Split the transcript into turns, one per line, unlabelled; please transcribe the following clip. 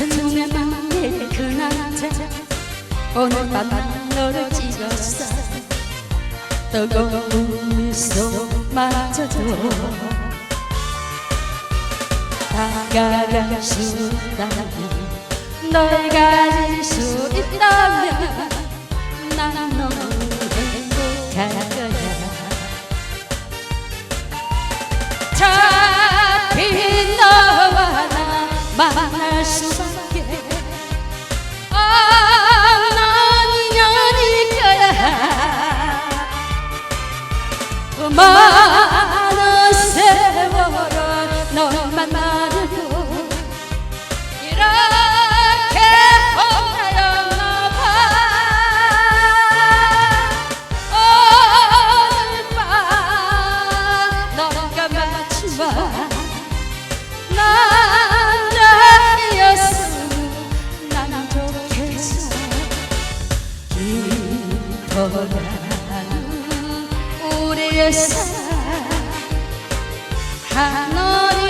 첫눈에 만난 그 남자 오늘 밤 너를 찢었어? 뜨거운 미소마저도 다가갈 수 있다면 널 가질 수 있다면 난 너무 많은 세월을 널 만나려고 이렇게 혼자였나 봐 오늘 밤 너가 마지막 남자였으면 난 좋겠어 깊어가 사랑 하늘이